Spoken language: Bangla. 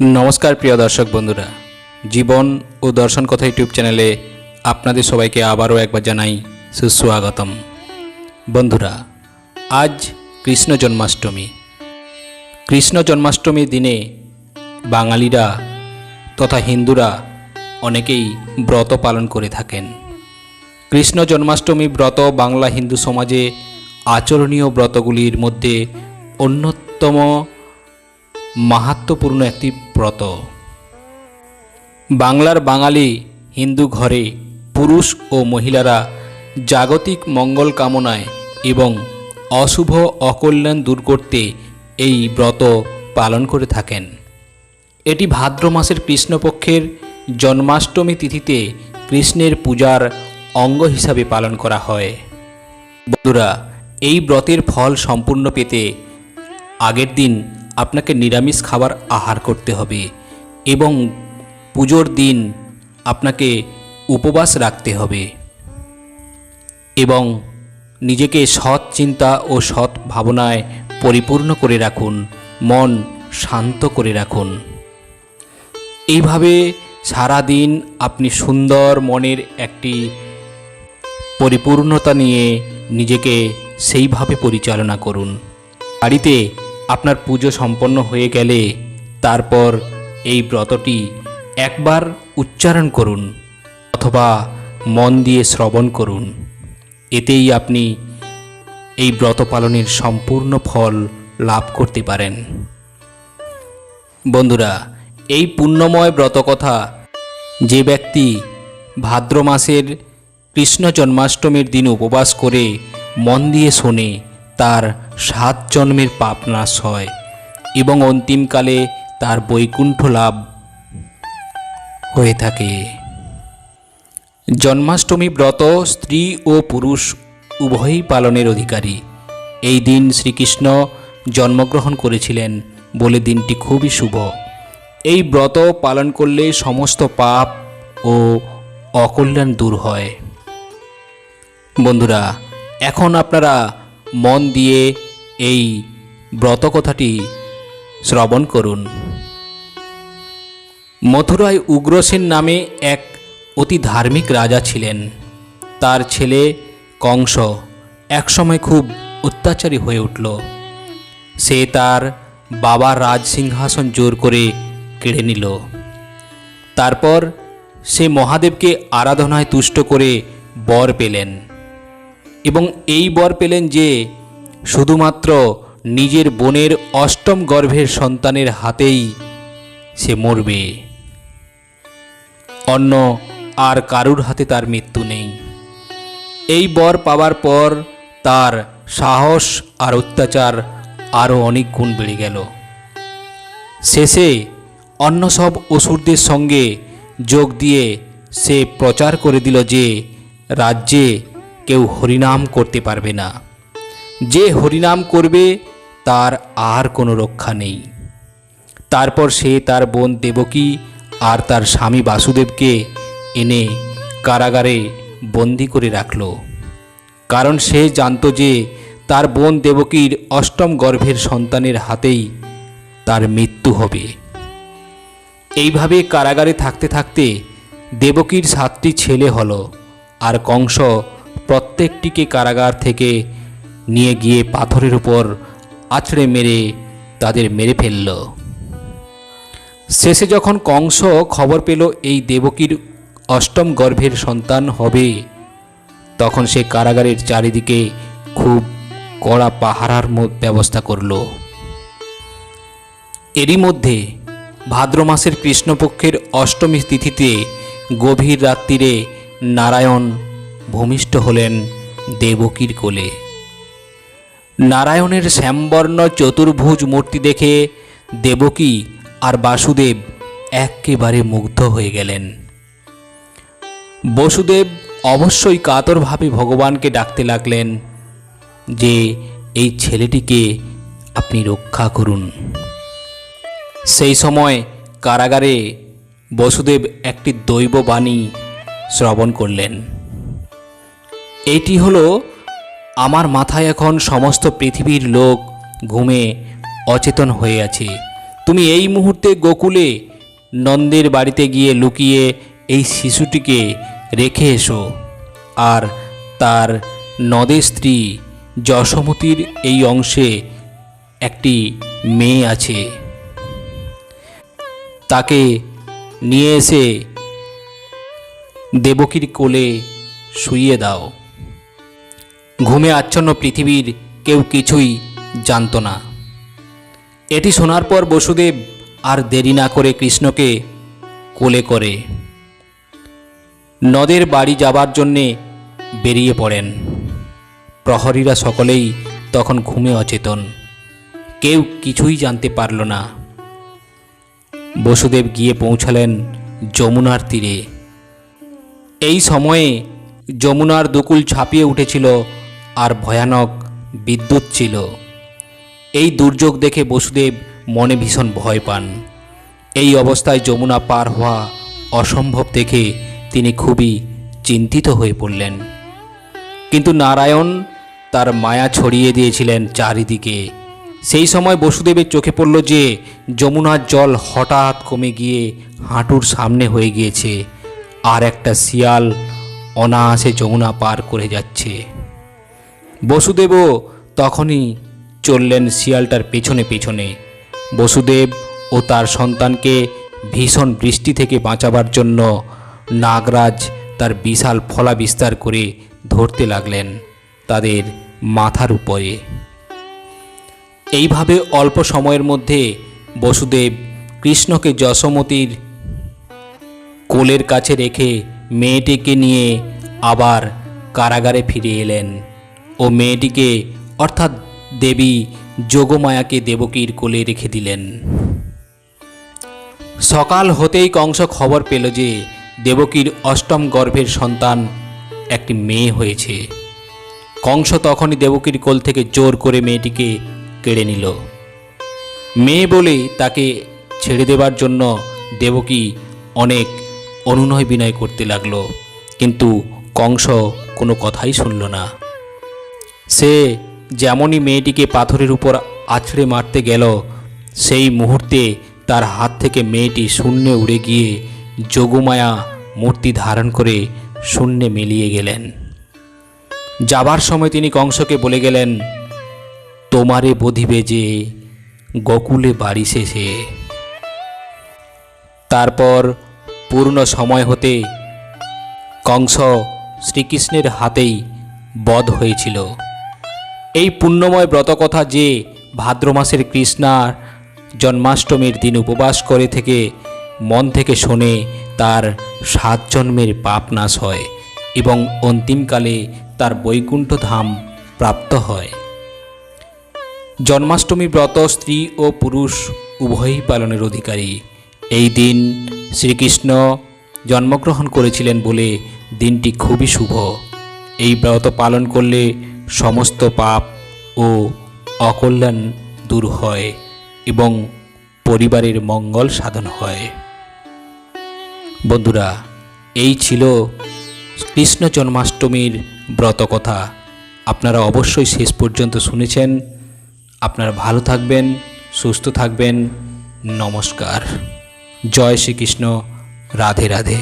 নমস্কার প্রিয় দর্শক বন্ধুরা। জীবন ও দর্শন কথা ইউটিউব চ্যানেলে আপনাদের সবাইকে আবারও একবার জানাই সুস্বাগতম। বন্ধুরা, আজ কৃষ্ণ জন্মাষ্টমী। কৃষ্ণ জন্মাষ্টমীর দিনে বাঙালিরা তথা হিন্দুরা অনেকেই ব্রত পালন করে থাকেন। কৃষ্ণ জন্মাষ্টমী ব্রত বাংলা হিন্দু সমাজে আচরণীয় ব্রতগুলির মধ্যে অন্যতম মাহাত্মপূর্ণ একটি ব্রত। বাংলার বাঙালি হিন্দু ঘরে পুরুষ ও মহিলারা জাগতিক মঙ্গল কামনায় এবং অশুভ অকল্যাণ দূর করতে এই ব্রত পালন করে থাকেন। এটি ভাদ্র মাসের কৃষ্ণপক্ষের জন্মাষ্টমী তিথিতে কৃষ্ণের পূজার অঙ্গ হিসাবে পালন করা হয়। বন্ধুরা, এই ব্রতের ফল সম্পূর্ণ পেতে আগের দিন আপনাকে নিরামিষ খাবার আহার করতে হবে এবং পুজোর দিন আপনাকে উপবাস রাখতে হবে এবং নিজেকে সৎ চিন্তা ও সৎ ভাবনায় পরিপূর্ণ করে রাখুন, মন শান্ত করে রাখুন। এইভাবে সারা দিন আপনি সুন্দর মনের একটি পরিপূর্ণতা নিয়ে নিজেকে সেইভাবে পরিচালনা করুন। বাড়িতে আপনার পুজো সম্পন্ন হয়ে গেলে তারপর এই ব্রতটি একবার উচ্চারণ করুন অথবা মন দিয়ে শ্রবণ করুন। এতেই আপনি এই ব্রত পালনের সম্পূর্ণ ফল লাভ করতে পারেন। বন্ধুরা, এই পুণ্যময় ব্রতকথা যে ব্যক্তি ভাদ্র মাসের কৃষ্ণ জন্মাষ্টমীর দিন উপবাস করে মন দিয়ে শোনে তার সাত জন্মের পাপ নাশ হয় এবং অন্তিমকালে তার বৈকুণ্ঠ লাভ হয়ে থাকে। জন্মাষ্টমী ব্রত স্ত্রী ও পুরুষ উভয়ই পালনের অধিকারী। এই দিন শ্রীকৃষ্ণ জন্মগ্রহণ করেছিলেন বলে দিনটি খুবই শুভ। এই ব্রত পালন করলে সমস্ত পাপ ও অকল্যাণ দূর হয়। বন্ধুরা, এখন আপনারা মন দিয়ে এই ব্রত কথাটি শ্রবণ করুন। মথুরায় উগ্রসেন নামে এক অতি ধার্মিক রাজা ছিলেন। তার ছেলে কংস একসময় খুব অত্যাচারী হয়ে উঠল। সে তার বাবার রাজ সিংহাসন জোর করে কেড়ে নিল। তারপর সে মহাদেবকে আরাধনায় তুষ্ট করে বর পেলেন। এবং এই বর পেলেন যে, শুধুমাত্র নিজের বোনের অষ্টম গর্ভের সন্তানের হাতেই সে মরবে। অন্য আর কারুর হাতে তার মৃত্যু নেই। এই বর পাওয়ার পর তার সাহস আর অত্যাচার আরও অনেক গুণ বেড়ে গেল। শেষে অন্য সব অসুরদের সঙ্গে যোগ দিয়ে সে প্রচার করে দিল যে, রাজ্যে কেউ হরিনাম করতে পারবে না। যে হরিনাম করবে, তার আর কোনো রক্ষা নেই। তারপর সে তার বোন দেবকী আর তার স্বামী বাসুদেবকে এনে কারাগারে বন্দি করে রাখল। কারণ সে জানত যে তার বোন দেবকীর অষ্টম গর্ভের সন্তানের হাতেই তার মৃত্যু হবে। এইভাবে কারাগারে থাকতে থাকতে দেবকীর সাতটি ছেলে হল, আর কংস প্রত্যেকটিকে কারাগার থেকে নিয়ে গিয়ে পাথরের উপর আছড়ে মেরে তাদের মেরে ফেলল। শেষে যখন কংস খবর পেল এই দেবকীর অষ্টম গর্ভের সন্তান হবে, তখন সে কারাগারের চারিদিকে খুব কড়া পাহারার ব্যবস্থা করল। এরই মধ্যে ভাদ্র মাসের কৃষ্ণপক্ষের অষ্টমী তিথিতে গভীর রাত্রিরে নারায়ণ ভূমিষ্ঠ হলেন দেবকীর কোলে। নারায়ণের শ্যামবর্ণ চতুর্ভুজ মূর্তি দেখে দেবকী আর বাসুদেব একেবারে মুগ্ধ হয়ে গেলেন। বসুদেব অবশ্যই কাতরভাবে ভগবানকে ডাকতে লাগলেন যে, এই ছেলেটিকে আপনি রক্ষা করুন। সেই সময় কারাগারে বসুদেব একটি দৈব বাণী শ্রবণ করলেন। এইটি হলো আমার মাথায় এখন সমস্ত পৃথিবীর লোক ঘুমে অচেতন হয়ে আছে। তুমি এই মুহূর্তে গোকুলে নন্দের বাড়িতে গিয়ে লুকিয়ে এই শিশুটিকে রেখে এসো আর তার নদের স্ত্রী যশোমতির এই অংশে একটি মেয়ে আছে। তাকে নিয়ে এসে দেবকীর কোলে শুইয়ে দাও। ঘুমে আচ্ছন্ন পৃথিবীর কেউ কিছুই জানতো না। এটি শোনার পর বসুদেব আর দেরি না করে কৃষ্ণকে কোলে করে নদের বাড়ি যাবার জন্যে বেরিয়ে পড়েন। প্রহরীরা সকলেই তখন ঘুমে অচেতন। কেউ কিছুই জানতে পারল না। বসুদেব গিয়ে পৌঁছালেন যমুনার তীরে। এই সময়ে যমুনার দুকুল ছাপিয়ে উঠেছিল আর ভয়ানক বিদ্যুৎ ছিল। এই দুর্যোগ দেখে বসুদেব মনে ভীষণ ভয় পান। এই অবস্থায় যমুনা পার হওয়া অসম্ভব দেখে তিনি খুবই চিন্তিত হয়ে পড়লেন। কিন্তু নারায়ণ তার মায়া ছড়িয়ে দিয়েছিলেন চারিদিকে। সেই সময় বসুদেবের চোখে পড়ল যে যমুনার জল হঠাৎ কমে গিয়ে হাঁটুর সামনে হয়ে গিয়েছে, আর একটা শিয়াল অনায়াসে যমুনা পার করে যাচ্ছে। বসুদেবও তখনই চললেন শিয়ালটার পেছনে পেছনে। বসুদেব ও তার সন্তানকে ভীষণ বৃষ্টি থেকে বাঁচাবার জন্য নাগরাজ তার বিশাল ফলা বিস্তার করে ধরতে লাগলেন তাদের মাথার উপরে। এইভাবে অল্প সময়ের মধ্যে বসুদেব কৃষ্ণকে যশোমতির কোলের কাছে রেখে মেয়েটিকে নিয়ে আবার কারাগারে ফিরে এলেন। ও মেয়েটিকে, অর্থাৎ দেবী যোগমায়াকে দেবকীর কোলে রেখে দিলেন। সকাল হতেই কংস খবর পেল যে দেবকীর অষ্টম গর্ভের সন্তান একটি মেয়ে হয়েছে। কংস তখনই দেবকীর কোল থেকে জোর করে মেয়েটিকে কেড়ে নিল। মেয়ে বলে তাকে ছেড়ে দেবার জন্য দেবকী অনেক অনুনয় বিনয় করতে লাগল, কিন্তু কংস কোনো কথাই শুনল না। সে যেমনই মেয়েটিকে পাথরের উপর আছড়ে মারতে গেল, সেই মুহূর্তে তার হাত থেকে মেয়েটি শূন্যে উড়ে গিয়ে যোগমায়া মূর্তি ধারণ করে শূন্যে মিলিয়ে গেলেন। যাবার সময় তিনি কংসকে বলে গেলেন, তোমারে বধিবে যে গোকুলে বাড়ি শেষে। তারপর পূর্ণ সময় হতে কংস শ্রীকৃষ্ণের হাতেই বধ হয়েছিল। এই পুণ্যময় ব্রতকথা যে ভাদ্র মাসের কৃষ্ণার জন্মাষ্টমীর দিন উপবাস করে থেকে মন থেকে শোনে তার সাত জন্মের পাপ নাশ হয় এবং অন্তিমকালে তার বৈকুণ্ঠ ধাম প্রাপ্ত হয়। জন্মাষ্টমী ব্রত স্ত্রী ও পুরুষ উভয়ই পালনের অধিকারী। এই দিন শ্রীকৃষ্ণ জন্মগ্রহণ করেছিলেন বলে দিনটি খুবই শুভ। এই ব্রত পালন করলে সমস্ত পাপ ও অকল্যাণ দূর হয় এবং পরিবারের মঙ্গল সাধন হয়। বন্ধুরা, এই ছিল কৃষ্ণ জন্মাষ্টমীর ব্রতকথা। আপনারা অবশ্যই শেষ পর্যন্ত শুনেছেন। আপনারা ভালো থাকবেন, সুস্থ থাকবেন। নমস্কার। জয় শ্রীকৃষ্ণ। রাধে রাধে।